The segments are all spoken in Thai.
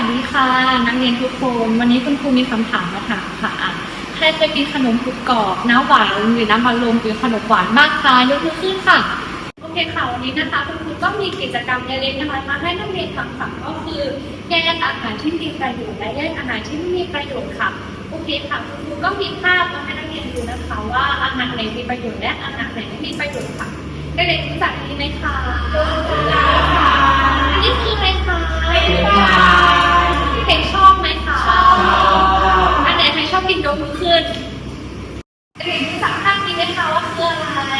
วัสดีค่ะ นักเรียนทุกคนวันนี้คุณครูมีคำถามมาถามค่ะใครเคยกินขนมกรุบกรอบน้ำหวานหรือน้ำมันลมหรือขนมหวานบ้างคะยกมือขึ้นค่ะโอเคค่ะวันนี้นะคะคุณครูก็มีกิจกรรมเล็กๆนะคะมาให้นักเรียนทำค่ะก็คือแยกอาหารที่มีประโยชน์และแยกอาหารที่ไม่มีประโยชน์ค่ะโอเคค่ะคุณครูก็มีภาพมาให้นักเรียนดูนะคะ ว่าอาหารไหนมีประโยชน์และอาหารไหนไม่มีประโยชน์ค่ะเด็กๆรู้จักนี้ไหมคะ กินยกมือขึ้นเด็กๆรู้จักภาพนี้ไหมคะว่าคืออะไร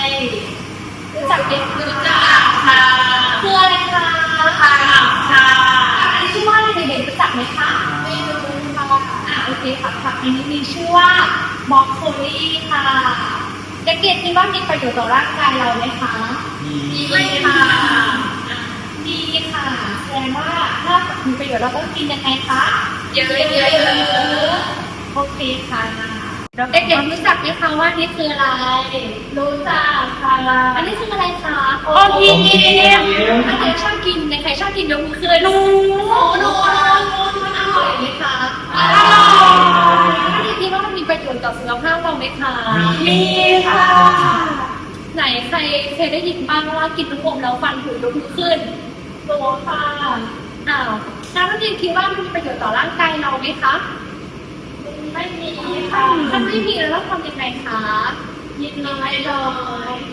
รู้จักเด็กรู้จักค่ะคืออะไรคะค่ะค่ะอันนี้ชื่อว่าอะไรเด็กๆรู้จักไหมคะไม่รู้ค่ะอ่าโอเคค่ะผักอันนี้มีชื่อว่าบล็อกโคลี่ค่ะเด็กๆคิดว่ามีประโยชน์ต่อร่างกายเราไหมคะมีค่ะอ่าดีค่ะแสดงว่าถ้ามีประโยชน์เราต้องกินยังไงคะเยอะๆ โอเคค่ะเด็กๆรู้จักไหมคะว่านี่คืออะไร รู้จักค่ะ อันนี้คืออะไรคะโอทีอันไหนชอบกินในใครชอบกินยกมือขึ้นหนูหนูมันอร่อยไหมคะอร่อยอันนี้คิดว่ามันมีประโยชน์ต่อสุขภาพเราไหมคะมีค่ะ ไหนใครเคยได้ยินบ้างว่ากินลูกอมแล้วฟันผุยกมือขึ้นรู้ค่ะอ้าวแล้วนักเรียนคิดว่ามันมีประโยชน์ต่อร่างกายเราไหมคะ ไม่มีค่ะถ้าไม่มีแล้วเราทำยังไงคะยินน้อยลง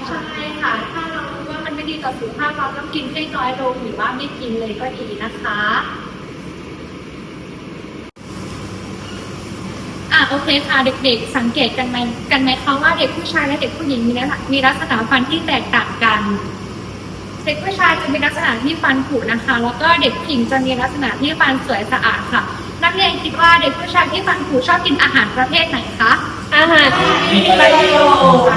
ใช่ค่ะ ถ้าเรารู้ว่ามันไม่ดีต่อสุขภาพเราต้องกินให้น้อยลงหรือว่าไม่กินเลยก็ดีนะคะอะโอเคค่ะเด็กๆ สังเกตกันไหมกันไหมคะว่าเด็กผู้ชายและเด็กผู้หญิงมีลักษณะมีลักษณะฟันที่แตกต่างกัน เด็กผู้ชายจะมีลักษณะที่ฟันผุนะคะ แล้วก็เด็กผู้หญิงจะมีลักษณะที่ฟันสวยสะอาดค่ะ เรียนคิดว่าเด็กผู้ชายที่ฟันผุชอบกินอาหารประเภทไหนคะ อาหารที่มีประโยชน์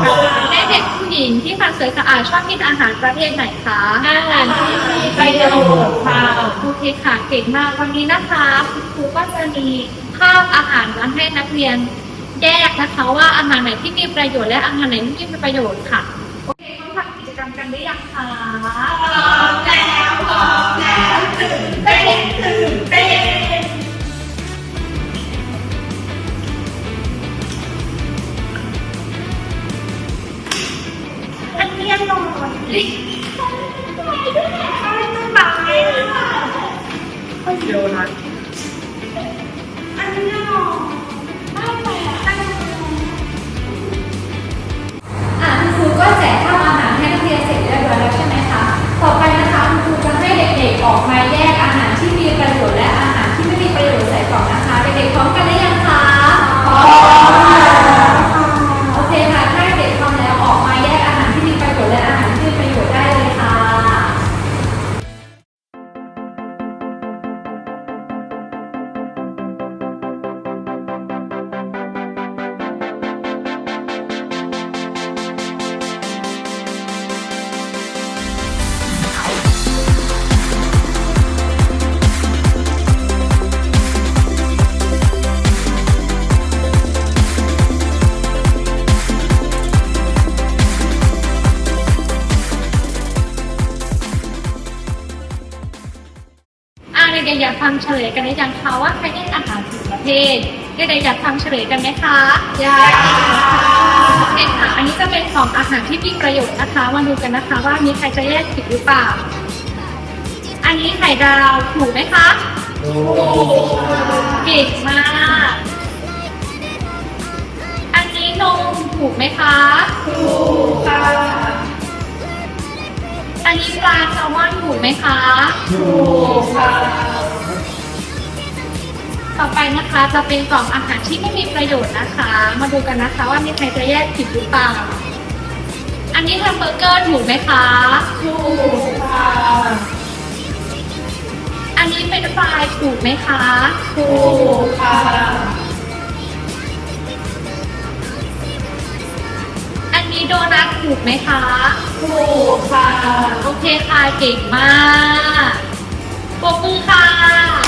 และเด็กผู้หญิงที่ฟันสวยสะอาดชอบกินอาหารประเภทไหนคะ อาหารที่มีประโยชน์ค่ะโอเคค่ะเก่งมากวันนี้นะคะคุณครูก็จะมีภาพอาหารมาให้นักเรียนแยกนะคะว่าอาหารไหนที่มีประโยชน์และอาหารไหนที่ไม่มีประโยชน์ค่ะ โอเคต้องทำกิจกรรมกันหรือยังคะ นี้อร่อยตายเดี๋ยวนะ ด็กๆอยากฟังเฉลยกันหรือยังคะว่าใครแยกอาหารถูกประเภทเด็กๆอยากฟังเฉลยกันไหมคะอยากเด็กค่ะอันนี้จะเป็นของอาหารที่มีประโยชน์นะคะมาดูกันนะคะ ว่ามีใครจะแยกผิดหรือเปล่า อันนี้ไข่ดาวถูกไหมคะถูกเก่งมาก อันนี้นมถูกไหมคะถูกค่ะอันนี้ปลาแซลมอนถูกไหมคะถูกค่ะ ต่อไปนะคะจะเป็นกล่องอาหารที่ไม่มีประโยชน์นะคะ มาดูกันนะคะว่ามีใครจะแยกผิดหรือเปล่า อันนี้แฮมเบอร์เกอร์ถูกไหมคะ ถูกค่ะ อันนี้เป็นฟรายถูกไหมคะ ถูกค่ะ อันนี้โดนัทถูกไหมคะ ถูกค่ะ โอเคค่ะเก่งมากปรบมือค่ะ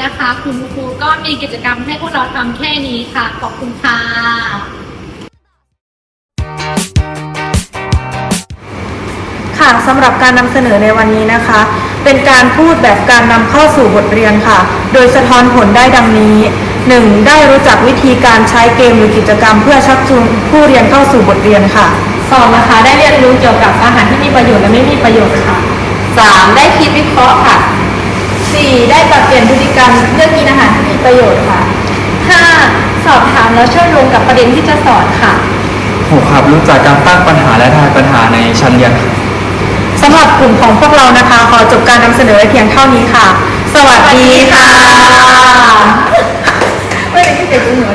นนี้นะคะ คุณครูก็มีกิจกรรมให้พวกเราทำแค่นี้ค่ะ ขอบคุณค่ะค่ะสำหรับการนำเสนอในวันนี้นะคะ เป็นการพูดแบบการนำเข้าสู่บทเรียนค่ะ โดยสะท้อนผลได้ดังนี้ 1. ได้รู้จักวิธีการใช้เกมหรือกิจกรรม เพื่อชักจูงผู้เรียนเข้าสู่บทเรียนค่ะ 2. นะคะ ได้เรียนรู้เกี่ยวกับอาหารที่มีประโยชน์และไม่มีประโยชน์ค่ะ 3. ได้คิดวิเคราะห์ค่ะ 4. ได้ปรับเปลี่ยนพฤติกรรมเลือกกินอาหารที่มีประโยชน์ค่ะ 5. สอบถามแล้วเชื่อมโยงกับประเด็นที่จะสอนค่ะ โหครับรู้จักการตั้งปัญหาและทายปัญหาในชั้นเรียนสำหรับกลุ่มของพวกเรานะคะ ขอจบการนำเสนอเพียงเท่านี้ค่ะ สวัสดีค่ะ ไม่ได้คิดเด็เหนู